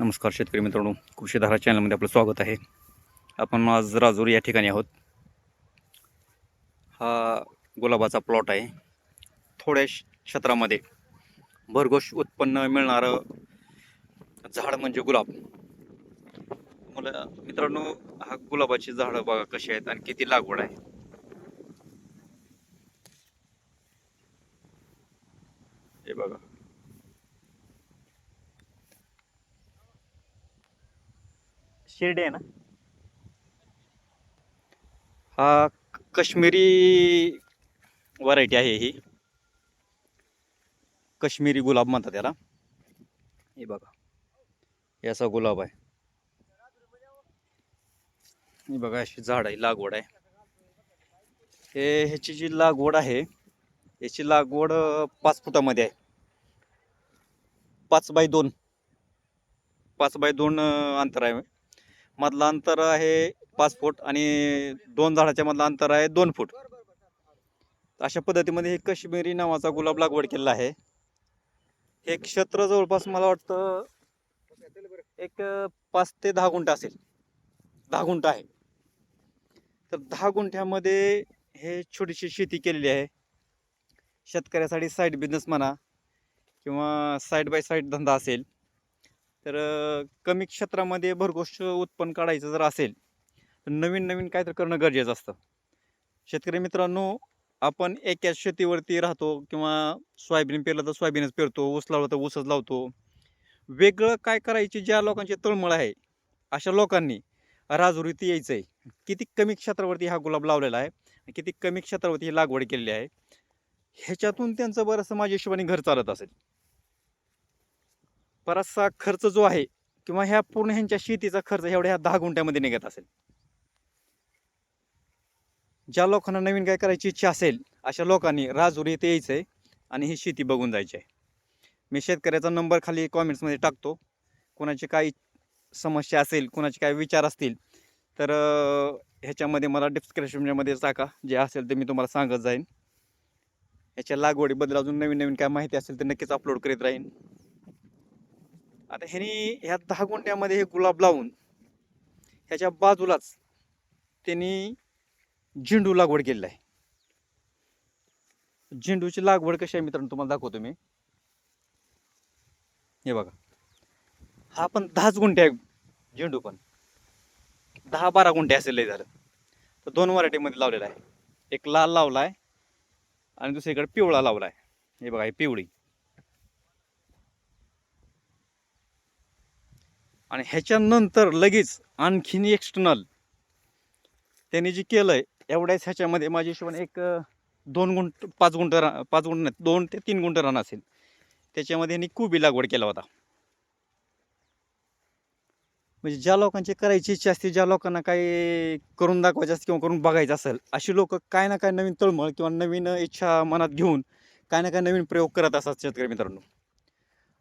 नमस्कार शेतकरी मित्रांनो. कृषीधारा चॅनलमध्ये आपलं स्वागत आहे. आपण आज राजूर या ठिकाणी आहोत. हा गुलाबाचा प्लॉट आहे. थोड्या श- क्षेत्रामध्ये भरघोष उत्पन्न मिळणारं झाड म्हणजे गुलाब. मला मित्रांनो हा गुलाबाची झाडं बघा कशी आहेत आणि किती लागवड आहे. हे बघा. शिर्डी आहे ना? हा कश्मीरी व्हरायटी आहे ही. कश्मीरी गुलाब म्हणतात त्याला हे बघा. याचा गुलाब आहे. हे बघा अशी झाड आहे लागवड आहे. हे ह्याची जी लागवड आहे याची लागवड पाच फुटामध्ये आहे. पाच बाय दोन. पाच बाय दोन अंतर आहे मधलं अंतर आहे पाच फूट आणि दोन झाडाच्या मधलं अंतर आहे दोन फूट. अशा पद्धतीमध्ये हे कश्मीरी नावाचा गुलाब लागवड केलेला आहे. हे क्षेत्र जवळपास मला वाटतं एक पाच ते दहा गुंठ असेल. दहा गुंठ आहे. तर दहा गुंठ्यामध्ये हे छोटीशी शेती केलेली आहे. शेतकऱ्यासाठी साईड बिझनेस म्हणा किंवा साईड बाय साईड धंदा असेल. तर कमी क्षेत्रामध्ये भरघोष उत्पन्न काढायचं जर असेल तर नवीन नवीन काहीतरी करणं गरजेचं असतं. शेतकरी मित्रांनो आपण एकाच शेतीवरती राहतो किंवा सोयाबीन पेरलं तर सोयाबीनच पेरतो ऊस लावलं तर ऊसच लावतो. वेगळं काय करायची ज्या लोकांची तळमळ आहे अशा लोकांनी राजुरीती यायचं आहे किती कमी क्षेत्रावरती हा गुलाब लावलेला आहे आणि किती कमी क्षेत्रावरती ही लागवड केलेली आहे. ह्याच्यातून त्यांचं बरंचसं माझ्या हिशोबाने घर चालत असेल. बराचसा खर्च जो आहे किंवा ह्या पूर्ण ह्यांच्या शेतीचा खर्च एवढ्या ह्या दहा गुंठ्यामध्ये निघत असेल. ज्या लोकांना नवीन काय करायची इच्छा असेल अशा लोकांनी राजूर येथे यायचं आहे आणि ही शेती बघून जायची आहे मी शेतकऱ्याचा नंबर खाली कॉमेंट्समध्ये टाकतो. कोणाची काही समस्या असेल कोणाचे काय विचार असतील तर ह्याच्यामध्ये मला डिस्क्रिप्शनमध्ये टाका. जे असेल ते मी तुम्हाला सांगत जाईन. याच्या लागवडीबद्दल अजून नवीन नवीन काय माहिती असेल तर नक्कीच अपलोड करीत राहीन. आता ह्यांनी ह्या दहा गुंठ्यामध्ये हे गुलाब लावून ह्याच्या बाजूलाच त्यांनी झेंडू लागवड केलेला आहे. झेंडूची लागवड कशी आहे मित्रांनो तुम्हाला दाखवतो मी. हे बघा. हा पण दहाच गुंठे आहे झेंडू पण. दहा बारा गुंठे असेल लय झालं. तर दोन व्हरायटीमध्ये लावलेला आहे. एक लाल लावला आहे आणि दुसरीकडे पिवळा लावला आहे हे बघा हे पिवळी. आणि ह्याच्यानंतर लगेच आणखीन एक्सटर्नल त्यांनी जे केलं आहे एवढ्याच ह्याच्यामध्ये माझ्या हिशोबाने एक दोन गुंट पाच गुंट रा पाच गुंट नाही दोन ते तीन गुंट रान असेल. त्याच्यामध्ये यांनी कुबी लागवड केला होता. म्हणजे ज्या लोकांची करायची इच्छा असते ज्या लोकांना काही करून दाखवायचं असतं किंवा करून बघायचं असेल अशी लोक काय ना काय नवीन तळमळ किंवा नवीन इच्छा मनात घेऊन काय ना काय नवीन प्रयोग करत असतात शेतकरी मित्रांनो.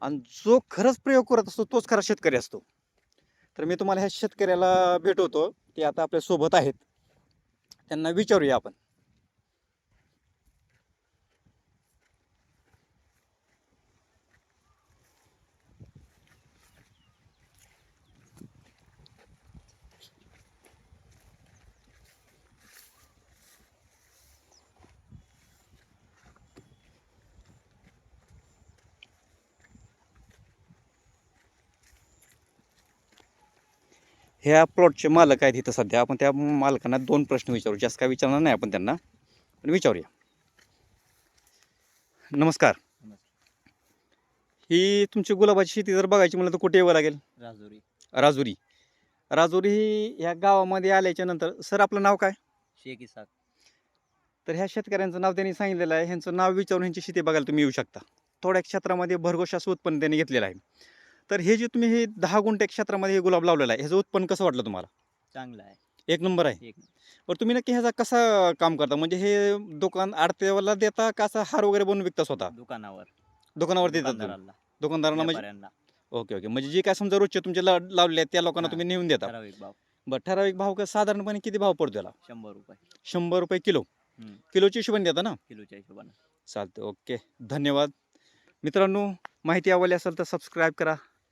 आणि जो खरंच प्रयोग करत असतो तोच खरा शेतकरी असतो. तर मी तुम्हाला ह्या शेतकऱ्याला भेटवतो ते आता आपल्यासोबत आहेत. त्यांना विचारूया आपण. ह्या प्लॉटचे मालक आहेत इथं सध्या. आपण त्या मालकांना दोन प्रश्न विचारू. जास्त काय विचारणार नाही आपण त्यांना. पण विचारूया. नमस्कार. ही तुमची गुलाबाची शेती जर बघायची म्हणलं तर कुठे यावं लागेल? राजुरी. राजुरी. राजुरी ही ह्या गावामध्ये आल्याच्यानंतर सर आपलं नाव काय? शेख इसाक. तर ह्या शेतकऱ्यांचं नाव त्यांनी सांगितलेलं आहे. ह्यांचं नाव विचारून ह्यांची शेती बघायला तुम्ही येऊ शकता. थोड्या क्षेत्रामध्ये भरघोष असं उत्पन्न त्यांनी घेतलेलं आहे. तर हे जे तुम्ही हे दहा गुंठे क्षेत्रामध्ये हे गुलाब लावलेलं आहे ह्याचं उत्पन्न कसं वाटलं तुम्हाला? चांगला आहे. एक नंबर आहे. एक बरं तुम्ही नक्की ह्याचा कसा काम करता? म्हणजे हे दुकान आडतेवाला देता का असा हार वगैरे बनवून विकता स्वतः? दुकानावर. दुकानावर देतात तुम्ही? दुकानदाराला, दुकानदारांना म्हणजे व्यापाऱ्यांना. Okay okay. म्हणजे जे काय समजा रोजचे तुमचे ला- लावले आहेत त्या लोकांना हा. तुम्ही नेऊन देता. ठराविक भाव. बरं ठराविक भाव का साधारणपणे किती भाव पडतो त्याला शंभर रुपये. शंभर रुपये किलो. हम्म. किलोची हिशोबाने देता ना? किलोच्या हिशोबानं. चालतं ओके. धन्यवाद. मित्रांनो माहिती आवडली असेल तर सबस्क्राईब करा.